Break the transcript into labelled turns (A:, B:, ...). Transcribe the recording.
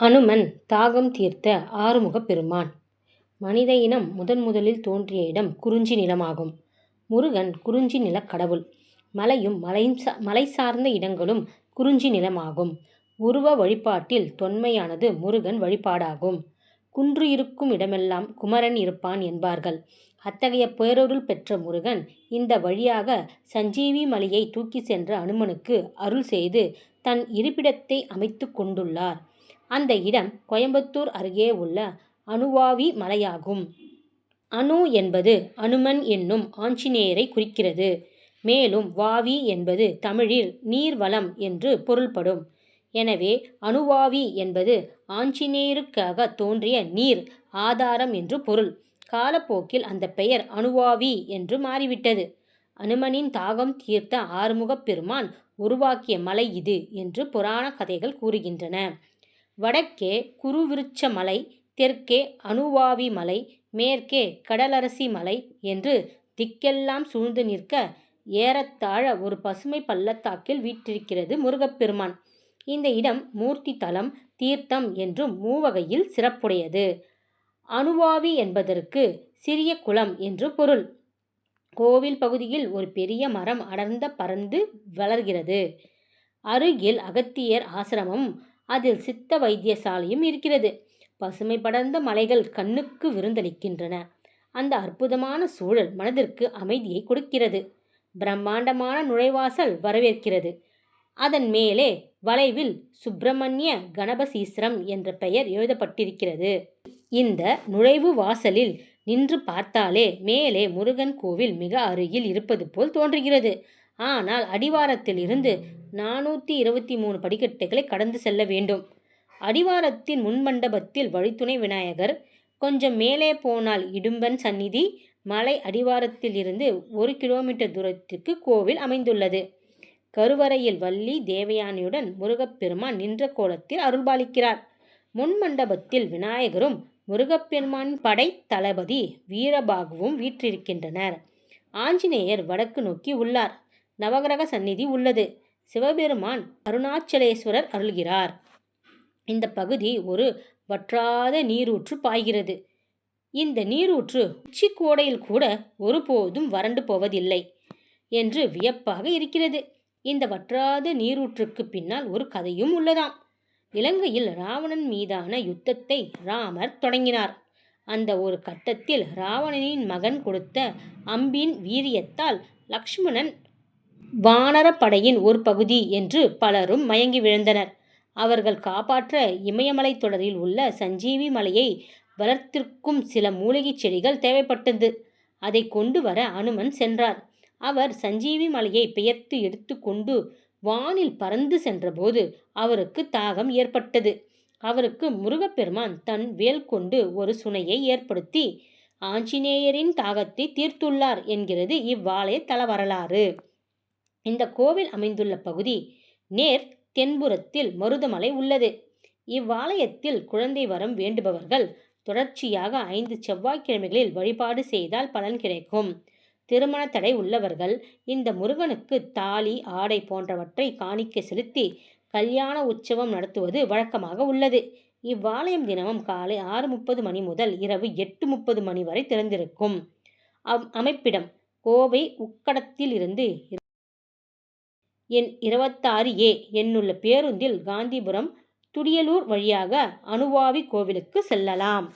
A: அனுமன் தாகம் தீர்த்த ஆறுமுகப் பெருமான் மனித இனம் முதன் முதலில் தோன்றிய இடம் குறிஞ்சி நிலமாகும். முருகன் குறிஞ்சி நிலக் கடவுள். மலையும் மலை சார்ந்த இடங்களும் குறிஞ்சி நிலமாகும். உருவ வழிபாட்டில் தொன்மையானது முருகன் வழிபாடாகும். குன்று இருக்கும் இடமெல்லாம் குமரன் இருப்பான் என்பார்கள். அத்தகைய பேரொருள் பெற்ற முருகன் இந்த வழியாக சஞ்சீவி மலையை தூக்கிச் சென்ற அனுமனுக்கு அருள் செய்து தன் இருப்பிடத்தை அமைத்து கொண்டுள்ளார். அந்த இடம் கோயம்புத்தூர் அருகே உள்ள அணுவாவி மலையாகும். அணு என்பது அனுமன் என்னும் ஆஞ்சநேயரை குறிக்கிறது. மேலும் வாவி என்பது தமிழில் நீர்வளம் என்று பொருள்படும். எனவே அணுவாவி என்பது ஆஞ்சநேயருக்காக தோன்றிய நீர் ஆதாரம் என்று பொருள். காலப்போக்கில் அந்த பெயர் அணுவாவி என்று மாறிவிட்டது. அனுமனின் தாகம் தீர்த்த ஆறுமுகப் பெருமான் உருவாக்கிய மலை இது என்று புராண கதைகள் கூறுகின்றன. வடக்கே குருவிருட்ச மலை தெற்கே அனுவாவி மலை மேற்கே கடலரசி மலை என்று திக்கெல்லாம் சூழ்ந்து நிற்க ஏறத்தாழ ஒரு பசுமை பள்ளத்தாக்கில் வீற்றிருக்கிறது முருகப்பெருமான். இந்த இடம் மூர்த்தி தலம் தீர்த்தம் என்றும் மூவகையில் சிறப்புடையது. அனுவாவி என்பதற்கு சிறிய குளம் என்று பொருள். கோவில் பகுதியில் ஒரு பெரிய மரம் அடர்ந்த பரந்து வளர்கிறது. அருகில் அகத்தியர் ஆசிரமம் அதில் சித்த வைத்தியசாலையும் இருக்கிறது. பசுமை படர்ந்த மலைகள் கண்ணுக்கு விருந்தளிக்கின்றன. அந்த அற்புதமான சூழல் மனதிற்கு அமைதியை கொடுக்கிறது. பிரம்மாண்டமான நுழைவாசல் வரவேற்கிறது. அதன் மேலே வளைவில் சுப்பிரமணிய கணபசீஸ்வரம் என்ற பெயர் எழுதப்பட்டிருக்கிறது. இந்த நுழைவு வாசலில் நின்று பார்த்தாலே மேலே முருகன் கோவில் மிக அருகில் இருப்பது போல் தோன்றுகிறது. ஆனால் அடிவாரத்தில் இருந்து நானூற்றி இருபத்தி மூணு படிக்கட்டுகளை கடந்து செல்ல வேண்டும். அடிவாரத்தின் முன்மண்டபத்தில் வழித்துணை விநாயகர் கொஞ்சம் மேலே போனால் இடும்பன் சந்நிதி மலை அடிவாரத்தில் இருந்து ஒரு கிலோமீட்டர் தூரத்திற்கு கோவில் அமைந்துள்ளது. கருவறையில் வள்ளி தேவயானையுடன் முருகப்பெருமான் நின்ற கோலத்தில் அருள்பாலிக்கிறார். முன்மண்டபத்தில் விநாயகரும் முருகப்பெருமான் படை தளபதி வீரபாகுவும் வீற்றிருக்கின்றனர். ஆஞ்சநேயர் வடக்கு நோக்கி உள்ளார். நவகிரக சந்நிதி உள்ளது. சிவபெருமான் அருணாச்சலேஸ்வரர் அருள்கிறார். இந்த பகுதி ஒரு வற்றாத நீரூற்று பாய்கிறது. இந்த நீரூற்று உச்சிக்கோடையில் கூட ஒருபோதும் வறண்டு போவதில்லை என்று வியப்பாக இருக்கிறது. இந்த வற்றாத நீரூற்றுக்கு பின்னால் ஒரு கதையும் உள்ளதாம். இலங்கையில் ராவணன் மீதான யுத்தத்தை ராமர் தொடங்கினார். அந்த ஒரு கட்டத்தில் ராவணனின் மகன் கொடுத்த அம்பின் வீரியத்தால் லக்ஷ்மணன் வானரப்படையின் ஒரு பகுதி என்று பலரும் மயங்கி விழுந்தனர். அவர்கள் காப்பாற்ற இமயமலை தொடரில் உள்ள சஞ்சீவி மலையை வளர்த்திருக்கும் சில மூலிகைச் செடிகள் தேவைப்பட்டது. அதைக் கொண்டு வர அனுமன் சென்றார். அவர் சஞ்சீவி மலையை பெயர்த்து எடுத்துக்கொண்டு வானில் பறந்து சென்றபோது அவருக்கு தாகம் ஏற்பட்டது. அவருக்கு முருகப்பெருமான் தன் வேல் கொண்டு ஒரு சுனையை ஏற்படுத்தி ஆஞ்சநேயரின் தாகத்தை தீர்த்துள்ளார் என்கிறது இவ்வாலய தல வரலாறு. இந்த கோவில் அமைந்துள்ள பகுதி நேர் தென்புறத்தில் மருதமலை உள்ளது. இவ்வாலயத்தில் குழந்தை வரம் வேண்டுபவர்கள் தொடர்ச்சியாக ஐந்து செவ்வாய்க்கிழமைகளில் வழிபாடு செய்தால் பலன் கிடைக்கும். திருமண தடை உள்ளவர்கள் இந்த முருகனுக்கு தாலி ஆடை போன்றவற்றை காணிக்க செலுத்தி கல்யாண உற்சவம் நடத்துவது வழக்கமாக உள்ளது. இவ்வாலயம் தினமும் காலை ஆறு முப்பது மணி முதல் இரவு எட்டு முப்பது மணி வரை திறந்திருக்கும். அமைப்பிடம் கோவை உக்கடத்தில் இருந்து எண் இருபத்தாறு ஏ என்னுள்ள பேருந்தில் காந்திபுரம் துடியலூர் வழியாக அனுவாவி கோவிலுக்கு செல்லலாம்.